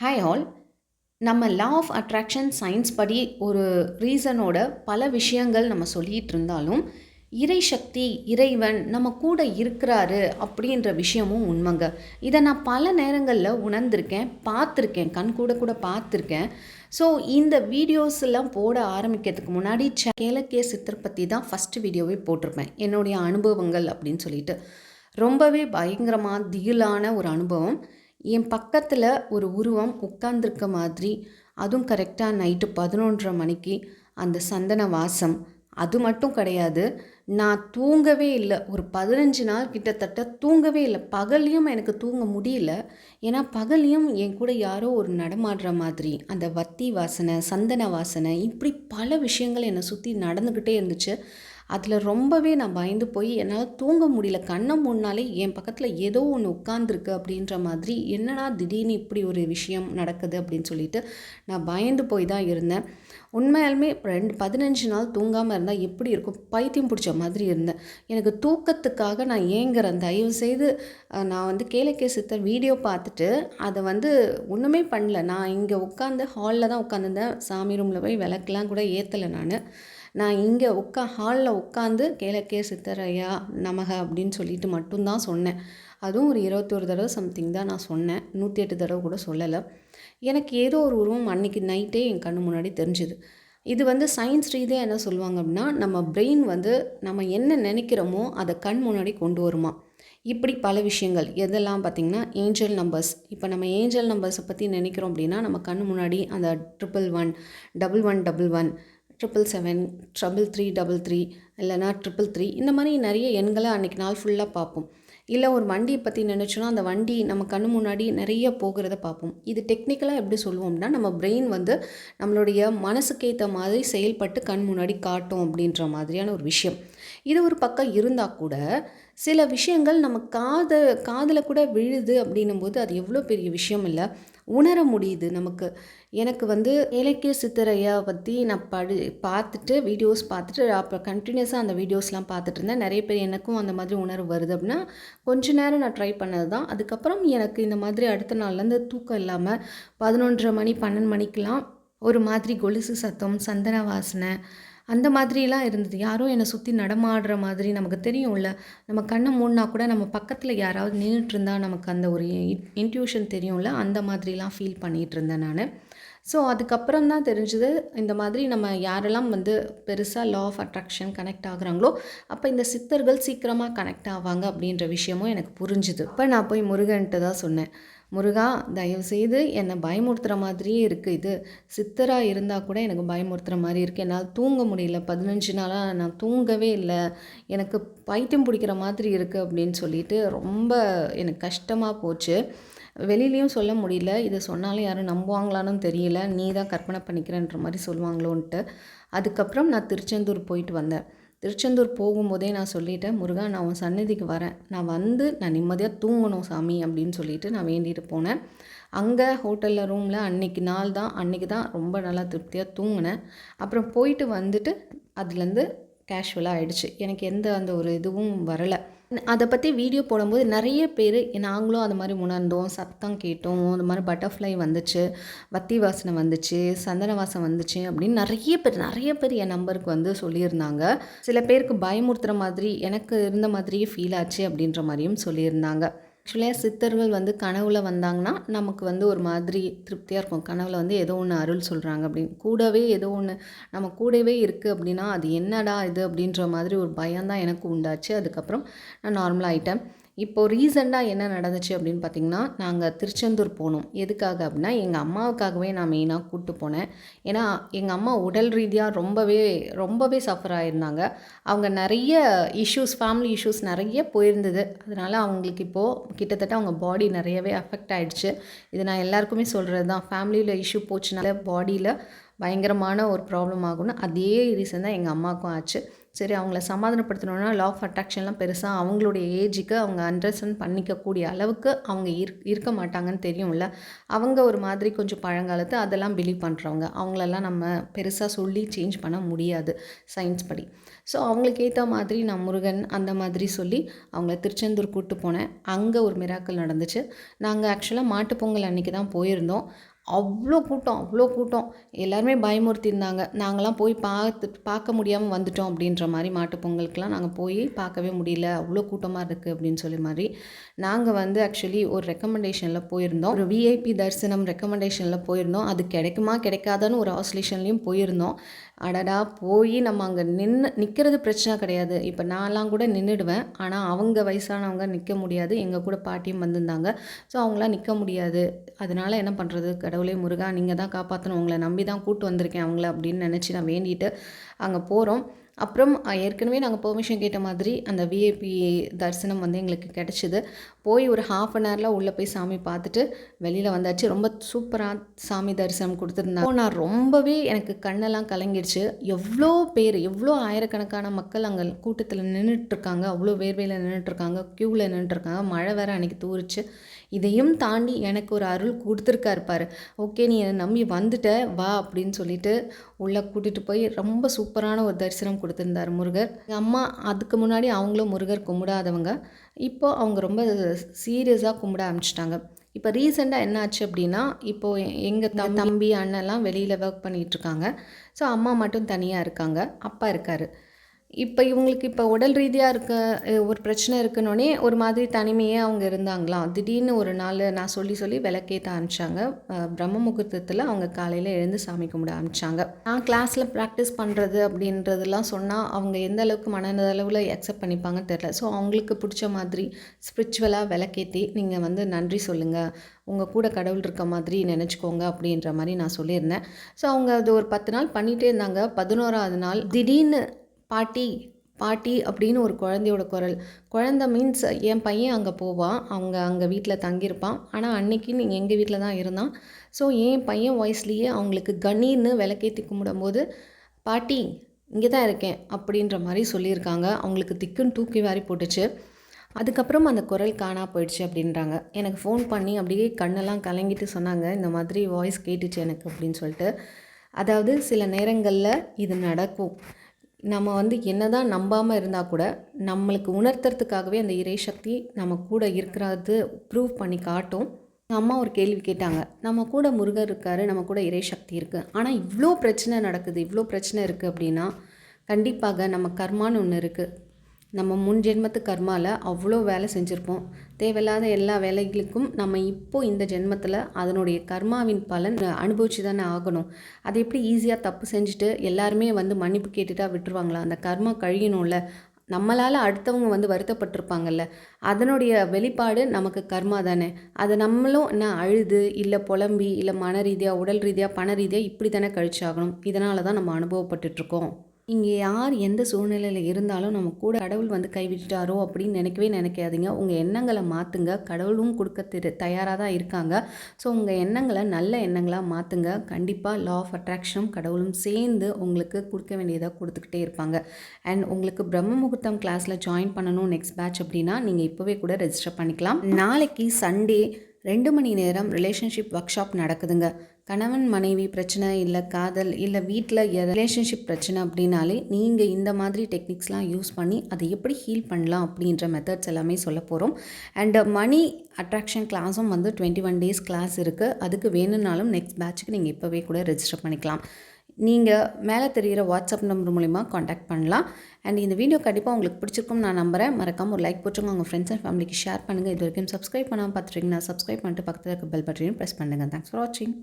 Hi all நம்ம லா of attraction science படி ஒரு ரீசனோட பல விஷயங்கள் நம்ம சொல்லிகிட்டு இருந்தாலும் இறை சக்தி இறைவன் நம்ம கூட இருக்கிறாரு அப்படின்ற விஷயமும் உண்மைங்க. இதை நான் பல நேரங்களில் உணர்ந்திருக்கேன் பார்த்துருக்கேன் கண் கூட கூட பார்த்துருக்கேன். ஸோ இந்த வீடியோஸ் எல்லாம் போட ஆரம்பிக்கிறதுக்கு முன்னாடி கேலக்கே சித்தர் பற்றி தான் ஃபஸ்ட்டு வீடியோவே போட்டிருப்பேன். என்னுடைய அனுபவங்கள் அப்படின்னு சொல்லிட்டு. ரொம்பவே பயங்கரமாக திகிலான ஒரு அனுபவம். என் பக்கத்தில் ஒரு உருவம் உட்கார்ந்துருக்க மாதிரி அதுவும் கரெக்டாக நைட்டு பதினொன்றரை மணிக்கு அந்த சந்தன வாசம். அது மட்டும் கிடையாது நான் தூங்கவே இல்லை. ஒரு பதினஞ்சு நாள் கிட்டத்தட்ட தூங்கவே இல்லை. பகல்லையும் எனக்கு தூங்க முடியல. ஏன்னா பகல்லையும் என் கூட யாரோ ஒரு நடமாடுற மாதிரி அந்த வத்தி வாசனை சந்தன வாசனை இப்படி பல விஷயங்கள் என்னை சுற்றி நடந்துக்கிட்டே இருந்துச்சு. அதில் ரொம்பவே நான் பயந்து போய் என்னால் தூங்க முடியல. கண்ணை முன்னாலே என் பக்கத்தில் ஏதோ ஒன்று உட்காந்துருக்கு அப்படின்ற மாதிரி என்னடா திடீர்னு இப்படி ஒரு விஷயம் நடக்குது அப்படின்னு சொல்லிட்டு நான் பயந்து போய் தான் இருந்தேன். உண்மையாலுமே ரெண்டு பதினஞ்சு நாள் தூங்காமல் இருந்தால் எப்படி இருக்கும்? பைத்தியம் பிடிச்ச மாதிரி இருந்தேன். எனக்கு தூக்கத்துக்காக நான் ஏங்குறேன். தயவு செய்து நான் வந்து கேளக்கே சித்தர் வீடியோ பார்த்துட்டு அதை வந்து ஒன்றுமே பண்ணல. நான் இங்கே உட்காந்து ஹாலில் தான் உட்காந்துருந்தேன் சாமி ரூமில் போய் விளக்கெலாம் கூட ஏற்றலை நான். நான் இங்கே உட்கா ஹாலில் உட்காந்து கேளக்கே சித்தரையா நமக அப்படின்னு சொல்லிட்டு மட்டும்தான் சொன்னேன். அதுவும் ஒரு இருபத்தோரு தடவை சம்திங் தான் நான் சொன்னேன். நூற்றி எட்டு தடவை கூட சொல்லலை. எனக்கு ஏதோ ஒரு உருவம் அன்றைக்கி நைட்டே என் கண்ணு முன்னாடி தெரிஞ்சுது. இது வந்து சயின்ஸ் ரீதியாக என்ன சொல்லுவாங்க அப்படின்னா நம்ம பிரெயின் வந்து நம்ம என்ன நினைக்கிறோமோ அதை கண் முன்னாடி கொண்டு வருமா? இப்படி பல விஷயங்கள். எதெல்லாம் பார்த்திங்கன்னா ஏஞ்சல் நம்பர்ஸ் இப்போ நம்ம ஏஞ்சல் நம்பர்ஸை பற்றி நினைக்கிறோம் அப்படின்னா நம்ம கண் முன்னாடி அந்த triple one double one double one triple seven triple three double three இல்லைனா ட்ரிபிள் த்ரீ இந்த மாதிரி நிறைய எண்களை அன்றைக்கி நாள் ஃபுல்லாக பார்ப்போம். இல்லை ஒரு வண்டியை பற்றி நினச்சோன்னா அந்த வண்டி நம்ம கண்ணு முன்னாடி நிறைய போகிறத பார்ப்போம். இது டெக்னிக்கலாக எப்படி சொல்லுவோம்னா நம்ம பிரெயின் வந்து நம்மளுடைய மனசுக்கேற்ற மாதிரி செயல்பட்டு கண் முன்னாடி காட்டும் அப்படின்ற மாதிரியான ஒரு விஷயம். இது ஒரு பக்கம் இருந்தால் கூட சில விஷயங்கள் நம்ம காது காதில் கூட விழுது அப்படின்னும் போது அது எவ்வளோ பெரிய விஷயம் இல்லை. உணர முடியுது நமக்கு. எனக்கு வந்து இலக்கிய சித்தரையா பற்றி நான் படி பார்த்துட்டு வீடியோஸ் பார்த்துட்டு அப்புறம் கண்டினியூஸாக அந்த வீடியோஸ்லாம் பார்த்துட்டு இருந்தேன். நிறைய பேர் எனக்கும் அந்த மாதிரி உணர்வு வருது அப்படின்னா கொஞ்ச நேரம் நான் ட்ரை பண்ணது தான் அதுக்கப்புறம் எனக்கு இந்த மாதிரி அடுத்த நாள்லேருந்து தூக்கம் இல்லாமல் பதினொன்றரை மணி பன்னெண்டு மணிக்கெலாம் ஒரு மாதிரி கொலுசு சத்தம் சந்தன வாசனை அந்த மாதிரிலாம் இருந்தது. யாரோ என்னை சுற்றி நடமாடுற மாதிரி நமக்கு தெரியும்ல. நம்ம கண்ணை மூடினா கூட நம்ம பக்கத்தில் யாராவது நின்றுட்டு இருந்தால் நமக்கு அந்த ஒரு இன்ட்யூஷன் தெரியும்ல. அந்த மாதிரிலாம் ஃபீல் பண்ணிகிட்டு இருந்தேன் நான். ஸோ அதுக்கப்புறம் தான் தெரிஞ்சுது இந்த மாதிரி நம்ம யாரெல்லாம் வந்து பெருசாக லா ஆஃப் அட்ராக்ஷன் கனெக்ட் ஆகுறாங்களோ அப்போ இந்த சித்தர்கள் சீக்கிரமாக கனெக்ட் ஆவாங்க அப்படின்ற விஷயமும் எனக்கு புரிஞ்சுது. இப்போ நான் போய் முருகன்ட்டு தான் சொன்னேன். முருகா தயவுசெய்து என்னை பயமுறுத்துகிற மாதிரியே இருக்குது இது சித்தராக இருந்தால் கூட எனக்கு பயமுறுத்துகிற மாதிரி இருக்குது என்னால் தூங்க முடியல. பதினஞ்சு நாளாக நான் தூங்கவே இல்லை. எனக்கு பைத்தியம் பிடிக்கிற மாதிரி இருக்குது அப்படின்னு சொல்லிட்டு ரொம்ப எனக்கு கஷ்டமாக போச்சு. வெளியிலையும் சொல்ல முடியல. இதை சொன்னாலும் யாரும் நம்புவாங்களான்னு தெரியல. நீ தான் கற்பனை பண்ணிக்கிறேன்ற மாதிரி சொல்லுவாங்களோன்ட்டு. அதுக்கப்புறம் நான் திருச்செந்தூர் போயிட்டு வந்தேன். திருச்செந்தூர் போகும்போதே நான் சொல்லிட்டேன் முருகா நான் உன் சன்னதிக்கு வரேன். நான் வந்து நான் நிம்மதியாக தூங்கணும் சாமி அப்படின்னு சொல்லிட்டு நான் வேண்டிட்டு போனேன். அங்கே ஹோட்டலில் ரூமில் அன்னைக்கு நாள் தான் அன்றைக்கி தான் ரொம்ப நல்லா திருப்தியாக தூங்கினேன். அப்புறம் போயிட்டு வந்துட்டு அதுலேருந்து கேஷுவலாக ஆகிடுச்சு எனக்கு எந்த அந்த ஒரு இதுவும் வரலை. அதை பற்றி வீடியோ போடும்போது நிறைய பேர் நாங்களும் அது மாதிரி உணர்ந்தோம். சத்தம் கேட்டோம். அந்த மாதிரி பட்டர்ஃப்ளை வந்துச்சு. வத்தி வாசனை வந்துச்சு. சந்தன வாசம் வந்துச்சு அப்படின்னு நிறைய பேர் நிறைய பேர் என் நம்பருக்கு வந்து சொல்லியிருந்தாங்க. சில பேருக்கு பயமுறுத்துகிற மாதிரி எனக்கு இருந்த மாதிரியே ஃபீல் ஆச்சு அப்படின்ற மாதிரியும் சொல்லியிருந்தாங்க. ஆக்சுவலியாக சித்தர்கள் வந்து கனவுல வந்தாங்கன்னா நமக்கு வந்து ஒரு மாதிரி திருப்தியாக இருக்கும். கனவுல வந்து ஏதோ ஒன்று அருள் சொல்கிறாங்க அப்படின்னு. கூடவே ஏதோ ஒன்று நம்ம கூடவே இருக்குது அப்படின்னா அது என்னடா இது அப்படின்ற மாதிரி ஒரு பயம் தான் எனக்கு உண்டாச்சு. அதுக்கப்புறம் நான் நார்மலாக ஆகிட்டேன் இப்போது ரீசெண்டாக என்ன நடந்துச்சு அப்படின்னு பார்த்திங்கன்னா நாங்கள் திருச்செந்தூர் போனோம். எதுக்காக அப்படின்னா எங்கள் அம்மாவுக்காகவே நான் மெயினாக கூப்பிட்டு போனேன். ஏன்னா எங்கள் அம்மா உடல் ரீதியாக ரொம்பவே ரொம்பவே சஃபர் ஆகிருந்தாங்க அவங்க நிறைய இஷ்யூஸ் ஃபேமிலி இஷ்யூஸ் நிறைய போயிருந்தது. அதனால் அவங்களுக்கு இப்போது கிட்டத்தட்ட அவங்க பாடி நிறையவே அஃபெக்ட் ஆகிடுச்சு இது நான் எல்லாருக்குமே சொல்கிறது தான் ஃபேமிலியில் இஷ்யூ போச்சுனால பாடியில் பயங்கரமான ஒரு ப்ராப்ளம் ஆகும்னு அதே ரீசன் தான் எங்கள் அம்மாவுக்கும் ஆச்சு. சரி அவங்கள சமாதானப்படுத்தணுன்னா லா ஆஃப் அட்ராக்ஷன்லாம் பெருசாக அவங்களுடைய ஏஜுக்கு அவங்க அண்டர்ஸ்டாண்ட் பண்ணிக்கக்கூடிய அளவுக்கு அவங்க இருக் இருக்க மாட்டாங்கன்னு தெரியும்ல. அவங்க ஒரு மாதிரி கொஞ்சம் பழங்காலத்து அதெல்லாம் பிலீவ் பண்ணுறவங்க அவங்களெல்லாம் நம்ம பெருசாக சொல்லி சேஞ்ச் பண்ண முடியாது சயின்ஸ் படி. ஸோ அவங்களுக்கு ஏற்ற மாதிரி நான் முருகன் அந்த மாதிரி சொல்லி அவங்கள திருச்செந்தூர் கூப்பிட்டு போனேன். அங்கே ஒரு மிராக்கள் நடந்துச்சு. நாங்கள் ஆக்சுவலாக மாட்டுப் பொங்கல் அன்றைக்கி தான் போயிருந்தோம். அவ்வளோ கூட்டம் அவ்வளோ கூட்டம். எல்லாருமே பயமுறுத்தியிருந்தாங்க. நாங்களாம் போய் பார்த்து பார்க்க முடியாமல் வந்துட்டோம் அப்படின்ற மாதிரி மாட்டுப் பொங்கலுக்குலாம் நாங்கள் போய் பார்க்கவே முடியல. அவ்வளோ கூட்டமாக இருக்குது அப்படின்னு சொல்லி மாதிரி நாங்கள் வந்து ஆக்சுவலி ஒரு ரெக்கமெண்டேஷனில் போயிருந்தோம். ஒரு விஐபி தரிசனம் ரெக்கமெண்டேஷனில் போயிருந்தோம். அது கிடைக்குமா கிடைக்காதான்னு ஒரு ஆசோலேஷன்லேயும் போயிருந்தோம். அடடா போய் நம்ம அங்கே நின்று நிற்கிறது பிரச்சனை கிடையாது. இப்போ நான்லாம் கூட நின்றுடுவேன் ஆனால் அவங்க வயசானவங்க நிற்க முடியாது. எங்கள் கூட பாட்டியும் வந்திருந்தாங்க. ஸோ அவங்களாம் நிற்க முடியாது. அதனால் என்ன பண்ணுறது கடவுளே முருகா நீங்கள் தான் காப்பாற்றணும் உங்களை நம்பி தான் கூப்பிட்டு வந்திருக்கேன் அவங்கள அப்படின்னு நினச்சி நான் வேண்டிட்டு அங்கே போகிறோம் அப்புறம் ஏற்கனவே நாங்கள் பெர்மிஷன் கேட்ட மாதிரி அந்த விஐபி தரிசனம் வந்து எங்களுக்கு கிடச்சிது. போய் ஒரு ஹாஃப் அன் ஹவரில் உள்ளே போய் சாமி பார்த்துட்டு வெளியில் வந்தாச்சு. ரொம்ப சூப்பராக சாமி தரிசனம் கொடுத்துருந்தாங்க நான் ரொம்பவே எனக்கு கண்ணெல்லாம் கலங்கிடுச்சு. எவ்வளோ பேர் எவ்வளோ ஆயிரக்கணக்கான மக்கள் அங்கே கூட்டத்தில் நின்றுட்டுருக்காங்க அவ்வளோ வேர்வையில் நின்றுட்டுருக்காங்க க்யூவில் நின்றுட்டுருக்காங்க மழை வேறு அன்றைக்கி தூரிச்சு. இதையும் தாண்டி எனக்கு ஒரு அருள் கொடுத்துருக்காரு பாரு. ஓகே நீ என்னை நம்பி வந்துட்ட வா அப்படின்னு சொல்லிட்டு உள்ளே கூட்டிகிட்டு போய் ரொம்ப சூப்பரான ஒரு தரிசனம் கொடுத்துருந்தார் முருகர். எங்கள் அம்மா அதுக்கு முன்னாடி அவங்களும் முருகர் கும்பிடாதவங்க. இப்போது அவங்க ரொம்ப சீரியஸாக கும்பிட ஆரம்பிச்சிட்டாங்க. இப்போ ரீசெண்டாக என்ன ஆச்சு அப்படின்னா இப்போது எங்கள் த தம்பி அண்ணெல்லாம் வெளியில் ஒர்க் பண்ணிகிட்ருக்காங்க ஸோ அம்மா மட்டும் தனியாக இருக்காங்க. அப்பா இருக்கார். இப்போ இவங்களுக்கு இப்போ உடல் ரீதியாக இருக்க ஒரு பிரச்சனை இருக்குன்னொடனே ஒரு மாதிரி தனிமையே அவங்க இருந்தாங்களாம் திடீர்னு ஒரு நாள் நான் சொல்லி சொல்லி விளக்கேற்ற ஆரம்பித்தாங்க பிரம்ம முகூர்த்தத்தில் அவங்க காலையில் எழுந்து சாமி கும்பிட ஆரம்பித்தாங்க நான் கிளாஸில் ப்ராக்டிஸ் பண்ணுறது அப்படின்றதெல்லாம் சொன்னால் அவங்க எந்த அளவுக்கு மனதளவில் அக்செப்ட் பண்ணிப்பாங்கன்னு தெரில ஸோ அவங்களுக்கு பிடிச்ச மாதிரி ஸ்பிரிச்சுவலாக விளக்கேற்றி நீங்கள் வந்து நன்றி சொல்லுங்கள் உங்கள் கூட கடவுள் இருக்க மாதிரி நினச்சிக்கோங்க அப்படின்ற மாதிரி நான் சொல்லியிருந்தேன். ஸோ அவங்க அது ஒரு பத்து நாள் பண்ணிகிட்டே இருந்தாங்க. பதினோராவது நாள் திடீர்னு பாட்டி பாட்டி அப்படின்னு ஒரு குழந்தையோட குரல். குழந்த மீன்ஸ் என் பையன் அங்கே போவான் அவங்க அங்கே வீட்டில் தங்கியிருப்பான். ஆனால் அன்னைக்கு நீங்கள் எங்கள் வீட்டில் தான் இருந்தான். ஸோ என் பையன் வாய்ஸ்லேயே அவங்களுக்கு கண்ணீர்னு விளக்கேற்றி கும்பிடும்போது பாட்டி இங்கே தான் இருக்கேன் அப்படின்ற மாதிரி சொல்லியிருக்காங்க. அவங்களுக்கு திக்குன்னு தூக்கி வாரி போட்டுச்சு. அதுக்கப்புறம் அந்த குரல் காணா போயிடுச்சு அப்படின்றாங்க. எனக்கு ஃபோன் பண்ணி அப்படியே கண்ணெல்லாம் கலங்கிட்டு சொன்னாங்க. இந்த மாதிரி வாய்ஸ் கேட்டுச்சு எனக்கு அப்படின்னு சொல்லிட்டு. அதாவது சில நேரங்களில் இது நடக்கும். நம்ம வந்து என்ன தான் நம்பாமல் இருந்தால் கூட நம்மளுக்கு உணர்த்துறதுக்காகவே அந்த இறை சக்தி நம்ம கூட இருக்கிறது ப்ரூவ் பண்ணி காட்டும். அம்மா ஒரு கேள்வி கேட்டாங்க. நம்ம கூட முருகர் இருக்கார் நம்ம கூட இறை சக்தி இருக்குது ஆனால் இவ்வளோ பிரச்சனை நடக்குது இவ்வளோ பிரச்சனை இருக்குது அப்படின்னா கண்டிப்பாக நம்ம கர்மான்னு ஒன்று இருக்குது நம்ம முன் ஜென்மத்து கர்மாவில் அவ்வளோ வேலை செஞ்சுருப்போம். தேவையில்லாத எல்லா வேலைகளுக்கும் நம்ம இப்போது இந்த ஜென்மத்தில் அதனுடைய கர்மாவின் பலன் அனுபவிச்சு தானே ஆகணும். அது எப்படி ஈஸியாக தப்பு செஞ்சுட்டு எல்லாருமே வந்து மன்னிப்பு கேட்டுட்டா விட்டுருவாங்களா? அந்த கர்மா கழியணும்ல. நம்மளால் அடுத்தவங்க வந்து வருத்தப்பட்டிருப்பாங்கல்ல. அதனுடைய வெளிப்பாடு நமக்கு கர்மா தானே. அதை நம்மளும் என்ன அழுது இல்லை புலம்பி இல்லை மன ரீதியாக உடல் ரீதியாக பண ரீதியாக இப்படி தானே கழிச்சாகணும். இதனால தான் நம்ம அனுபவப்பட்டுட்ருக்கோம் இங்கே யார் எந்த சூழ்நிலையில் இருந்தாலும் நம்ம கூட கடவுள் வந்து கைவிட்டுட்டாரோ அப்படின்னு நினைக்கவே நினைக்காதீங்க. உங்கள் எண்ணங்களை மாற்றுங்க கடவுளும் கொடுக்க திரு தயாராக தான் இருக்காங்க. ஸோ உங்கள் எண்ணங்களை நல்ல எண்ணங்களாக மாற்றுங்க கண்டிப்பாக லா ஆஃப் அட்ராக்ஷனும் கடவுளும் சேர்ந்து உங்களுக்கு கொடுக்க வேண்டியதாக கொடுத்துக்கிட்டே இருப்பாங்க. அண்ட் உங்களுக்கு பிரம்ம முகூர்த்தம் கிளாஸில் ஜாயின் பண்ணணும் நெக்ஸ்ட் பேட்ச் அப்படின்னா நீங்கள் இப்போவே கூட ரெஜிஸ்டர் பண்ணிக்கலாம். நாளைக்கு சண்டே ரெண்டு மணி நேரம் ரிலேஷன்ஷிப் ஒர்க் ஷாப் நடக்குதுங்க. கணவன் மனைவி பிரச்சனை இல்லை காதல் இல்லை வீட்டில் ரிலேஷன்ஷிப் பிரச்சனை அப்படின்னாலே நீங்கள் இந்த மாதிரி டெக்னிக்ஸ்லாம் யூஸ் பண்ணி அதை எப்படி ஹீல் பண்ணலாம் அப்படின்ற மெத்தட்ஸ் எல்லாமே சொல்ல போகிறோம் அண்டு மணி அட்ராக்ஷன் கிளாஸும் வந்து டுவெண்ட்டி ஒன் டேஸ் கிளாஸ் இருக்குது அதுக்கு வேணும்னாலும் நெக்ஸ்ட் பேட்சுக்கு நீங்கள் இப்போவே கூட ரெஜிஸ்டர் பண்ணிக்கலாம். நீங்கள் மேலே தெரிகிற வாட்ஸ்அப் நம்பர் மூலிமா காண்டாக்ட் பண்ணலாம். அண்ட் இந்த வீடியோ கண்டிப்பாக உங்களுக்கு பிடிச்சிருக்கும் நான் நம்புகிறேன் மறக்காமல் ஒரு லைக் போட்டுருங்க. உங்கள் ஃப்ரெண்ட்ஸ் அண்ட் ஃபேமிலிக்கு ஷேர் பண்ணுங்கள் இது வரைக்கும் சப்ஸ்கிரைப் பண்ணாமல் பார்த்துருக்கீங்கன்னா சப்ஸ்கிரைப் பண்ணிட்டு பக்கத்தில் இருக்க பெல் பட்டனையும் ப்ரெஸ் பண்ணுங்கள் தேங்க்ஸ் ஃபார் வாட்சிங்